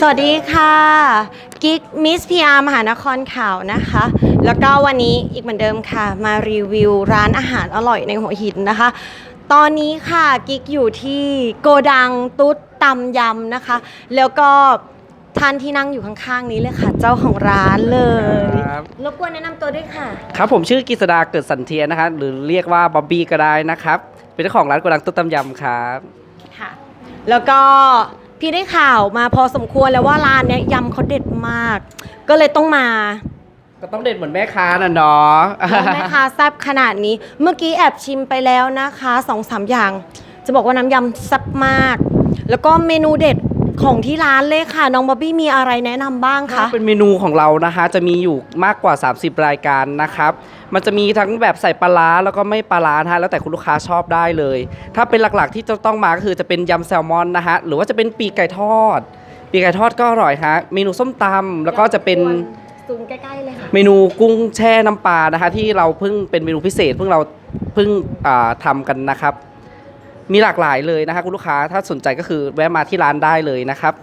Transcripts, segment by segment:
สวัสดีค่ะกิ๊กมิสพีอาร์มหานครข่าวนะคะ แล้วก็วันนี้อีกเหมือนเดิมค่ะ มารีวิวร้านอาหารอร่อยในหัวหินนะคะ ตอนนี้ค่ะกิ๊กอยู่ที่โกดังตุ๊ดตำยำนะคะ แล้วก็ท่านที่นั่งอยู่ข้างๆนี้เลยค่ะ เจ้าของร้านเลยครับรบกวนแนะนำตัวด้วยค่ะ ครับผมชื่อกฤษดาเกิดสันเทียนะคะหรือเรียกว่าบ๊อบบี้ก็ได้นะครับ เป็นเจ้าของร้านโกดังตุ๊ดตำยำครับค่ะ แล้วก็ พี่ได้ข่าวมาพอสมควรแล้วว่าร้านเนี้ยยำเขาเด็ดมาก ก็เลยต้องมาก็ต้องเด็ดเหมือนแม่ค้าน่ะเนาะแล้วแม่ค้าแซ่บขนาดนี้ เมื่อกี้แอบชิมไปแล้วนะคะสองสามอย่าง จะบอกว่าน้ำยำแซ่บมาก แล้วก็เมนูเด็ด ของที่ร้านเลยค่ะ น้องบ๊อบบี้มีอะไรแนะนำบ้างคะ เป็นเมนูของเรานะคะจะมีอยู่มากกว่า 30 รายการนะครับ มันจะมีทั้งแบบใส่ปลาร้าแล้วก็ไม่ปลาร้านะฮะแล้วแต่คุณลูกค้าชอบได้เลย ถ้าเป็นหลักๆที่จะต้องมาก็คือจะเป็นยำแซลมอนนะฮะหรือว่าจะเป็นปีกไก่ทอด ปีกไก่ทอดก็อร่อยฮะเมนูส้มตำแล้วก็จะเป็น ซูมใกล้ๆเลยค่ะ เมนูกุ้งแช่น้ำปลานะคะที่เราเพิ่งเป็นเมนูพิเศษเพิ่งเราเพิ่งอ่าทำกันนะครับ มีหลากหลายเลยนะคะคุณลูกค้าถ้าสนใจก็คือแวะมาที่ร้านได้เลยนะครับ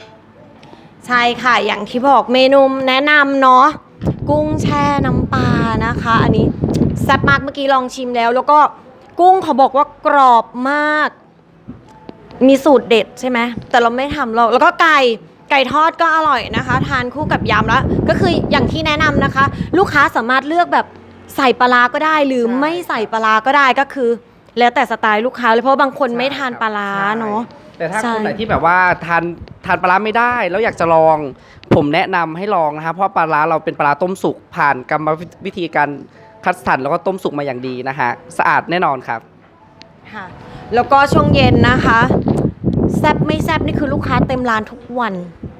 ใช่ค่ะ อย่างที่บอกเมนูแนะนำเนาะกุ้งแช่น้ำปลานะคะ อันนี้แซ่บมากเมื่อกี้ลองชิมแล้ว แล้วก็กุ้งเขาบอกว่ากรอบมาก มีสูตรเด็ดใช่ไหมแต่เราไม่ทำเราแล้วก็ไก่ไก่ทอดก็อร่อยนะคะ ทานคู่กับยำแล้ว ก็คืออย่างที่แนะนำนะคะ ลูกค้าสามารถเลือกแบบใส่ปลาร้าก็ได้ หรือไม่ใส่ปลาร้าก็ได้ก็คือ แล้วแต่สไตล์ลูกค้าเลยเพราะว่าบางคนไม่ทานปลาร้าใช่เนาะ แต่ถ้าใช่ คนไหนที่แบบว่าทานทานปลาร้าไม่ได้ แล้วอยากจะลอง ผมแนะนำให้ลองนะครับเพราะปลาร้าเราเป็นปลาร้าต้มสุกผ่านกรรมวิธีการคัดสรรแล้วก็ต้มสุกมาอย่างดีนะฮะสะอาดแน่นอนครับ ค่ะ แล้วก็ช่วงเย็นนะคะ แซบไม่แซบนี่คือลูกค้าเต็มร้านทุกวัน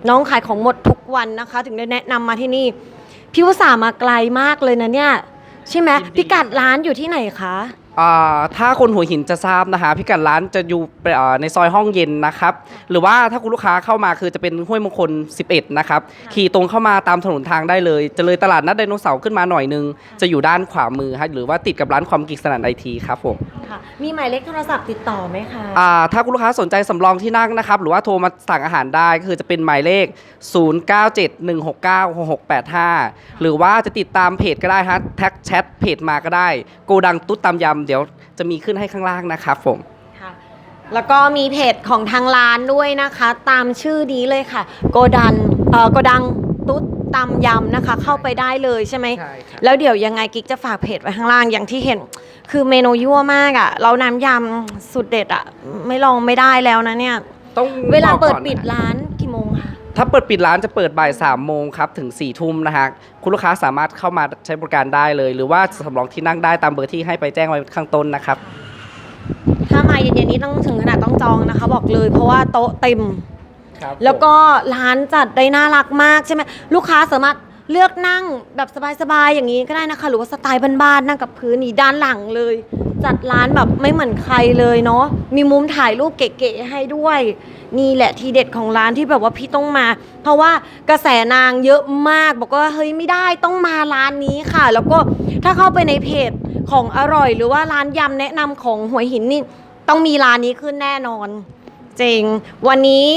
น้องขายของหมดทุกวันนะคะ ถึงได้แนะนำมาที่นี่ พี่อุตส่าห์มาไกลมากเลยนะเนี่ย ใช่ไหมยินดี พิกัดร้านอยู่ที่ไหนคะอ่า ถ้าคนหัวหินจะทราบนะฮะพิกัดร้านจะอยู่อ่าในซอยห้องเย็นนะครับ หรือว่าถ้าคุณลูกค้าเข้ามาคือจะเป็นห้วยมงคล 11 นะครับ ขี่ตรงเข้ามาตามถนนทางได้เลยจะเลยตลาดนัดไดโนเสาร์ขึ้นมาหน่อยนึง จะอยู่ด้านขวามือฮะหรือว่าติดกับร้านความกิกสนันไอทีครับผมค่ะ มีหมายเลขโทรศัพท์ติดต่อไหมคะอ่าถ้าคุณลูกค้าสนใจสำรองที่นั่งนะครับ หรือว่าโทรมาสั่งอาหารได้ก็คือจะเป็นหมายเลข 0971696685 หรือว่าจะติดตามเพจก็ได้ฮะแท็กแชทเพจมาก็ได้โกดังตุ๊ดตำยำเดี๋ยวจะมีขึ้นให้ข้างล่างนะครับผม ค่ะ แล้วก็มีเพจของทางร้านด้วยนะคะ ตามชื่อนี้เลยค่ะ โกดันเอ่อโกดังตุ๊ด ตำยำนะคะ เข้าไปได้เลยใช่ไหม ใช่ครับ แล้วเดี๋ยวยังไงกิ๊กจะฝากเพจไว้ข้างล่างอย่างที่เห็น คือเมนูยั่วมากอะ่ะเราน้ำยำสุดเด็ดอะ่ะ ไม่ลองไม่ได้แล้วนะเนี่ย ต้องเวลาบอกเปิดก่อนนะปิดร้านกี่โมงคะ ถ้าเปิดปิดร้านจะเปิดบ่าย3โมงครับถึง4ทุ่มนะฮะคุณลูกค้าสามารถเข้ามาใช้บริการได้เลย หรือว่าสำรองที่นั่งได้ตามเบอร์ที่ให้ไปแจ้งไว้ข้างต้นนะครับ ถ้ามาเย็นๆนี้ต้องถึงขนาดต้องจองนะคะ บอกเลย เพราะว่าโต๊ะเต็ม ครับแล้วก็ร้านจัดได้น่ารักมากใช่ไหมลูกค้าสามารถเลือกนั่งแบบสบายๆอย่างนี้ก็ได้นะคะ หรือว่าสไตล์บ้านๆนั่งกับพื้นนี่ด้านหลังเลย จัดร้านแบบไม่เหมือนใครเลยเนาะมีมุมถ่ายรูปเก๋ๆให้ด้วย นี่แหละทีเด็ดของร้านที่แบบว่าพี่ต้องมา เพราะว่ากระแสนางเยอะมาก บอกว่าเฮ้ยไม่ได้ต้องมาร้านนี้ค่ะ แล้วก็ถ้าเข้าไปในเพจของอร่อย หรือว่าร้านยำแนะนำของหัวหินนี่ต้องมีร้านนี้ขึ้นแน่นอน จริง วันนี้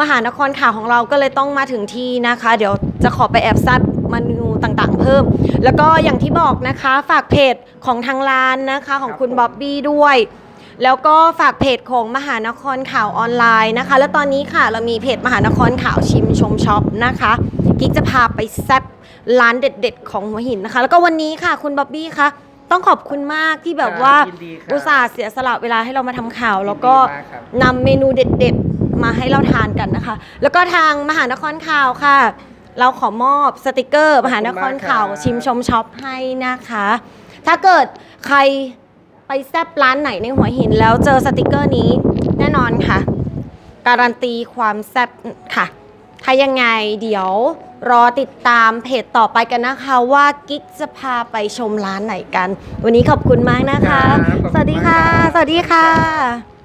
มหานครข่าวของเราก็เลยต้องมาถึงที่นะคะ เดี๋ยวจะขอไปแอบซับเมนูต่างๆ เพิ่ม แล้วก็อย่างที่บอกนะคะฝากเพจของทางร้านนะคะของคุณครับผมบ๊อบบี้ด้วย แล้วก็ฝากเพจของมหานครข่าวออนไลน์นะคะ แล้วตอนนี้ค่ะเรามีเพจมหานครข่าวชิมชมช็อปนะคะกิ๊กจะพาไปแซ่บร้านเด็ด ๆ ของหัวหินนะคะ แล้วก็วันนี้ค่ะคุณบ๊อบบี้คะต้องขอบคุณมากที่แบบว่ายินดีครับอุตส่าห์เสียสละเวลาให้เรามาทำข่าว แล้วก็ยินดีมากครับ นำเมนูเด็ดๆ มาให้เราทานกันนะคะ แล้วก็ทางมหานครข่าวค่ะ เราขอมอบสติกเกอร์ มหานครข่าว ชิมชมช็อปให้นะคะ ถ้าเกิดใครไปแซบร้านไหนในหัวหินแล้วเจอสติกเกอร์นี้แน่นอนค่ะ การันตีความแซบค่ะ ถ้ายังไงเดี๋ยวรอติดตามเพจต่อไปกันนะคะว่ากิ๊กจะพาไปชมร้านไหนกัน วันนี้ขอบคุณมากนะคะครับขอบคุณสวัสดีค่ะมากครับสวัสดีค่ะ